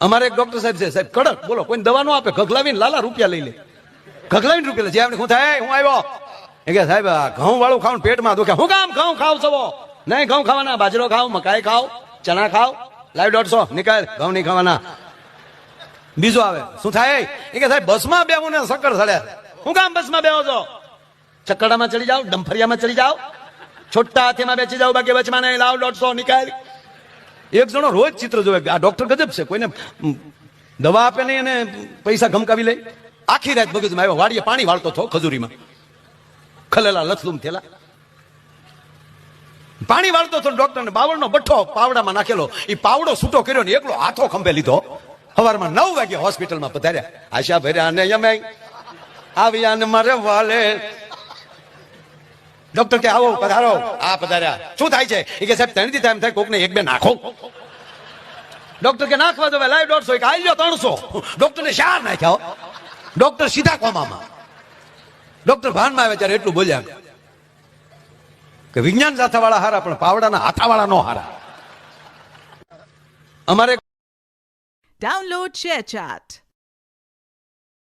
અમારે એક ડોક્ટર સાહેબ છે. સાહેબ, કડક બોલો કોઈ દવા નો આપે? ઘગલાવીને લાલા રૂપિયા લઈ લે. ઘગલાવીને રૂપિયા લે. જે આપણે શું થાય, હું આવ્યો. એ કે સાહેબ ઘઉં વાળું ખાવ પેટમાં દુખે. હું કામ ઘઉં ખાવ છો નહીં, ઘઉં ખાવાના. બાજરો ખાવ, મકાઈ ખાવ, ચણા ખાવ. લાઈવ દોઢસો. નીકળ ઘઉં નહીં ખાવાના. બીજો આવે. શું થાય? એ કે સાહેબ, બસમાં બેવું ને સક્કર સડે. હું કામ બસમાં બેહો છો? ચક્કડામાં ચડી જાઓ, ડંફરિયામાં ચડી જાઓ. છોટા હાથીમાં બેસી જાઓ, બાકી બચમાં નહીં. લાવ દોઢસો નીકળ એક જણો રોજ ચિત્ર જોવે. આ ડોક્ટર ગજબ છે. કોઈને દવા આપે નહીં અને પૈસા ગમકાવી લે. આખી રાત બગીચમાં આવ્યો. વાડીએ પાણી વાળતો હતો ખજૂરીમાં. ખલેલા લથલુમ થેલા પાણી વાળતો હતો ડોક્ટર ને બાવળનો બઠ્ઠો પાવડામાં નાખેલો. એ પાવડો છૂટો કર્યો ને એકલો હાથો ખંભે લીધો. સવારમાં નવ વાગે હોસ્પિટલમાં પધાર્યા. આશા ભર્યા ને અમે આવ્યા ને મારે વાલે. ડોક્ટર કે આવો પધારો. આ પધાર્યા. શું થાય છે? એ કે સાહેબ ત્રણથી ટાઈમ થાય કોકને એક બે નાખો. ડોક્ટર કે નાખવા દો લાઈવ દોઢસો કે આવી ત્રણસો. ડોક્ટર ને શાર નાખ્યા ડોક્ટર સીધા કોમામાં. ડોક્ટર ભાનમાં આવે ત્યારે એટલું બોલ્યા કે વિજ્ઞાન સાથેવાળા હારા પણ પાવડાના હાથાવાળા નો હારા. અમારે Download ShareChat.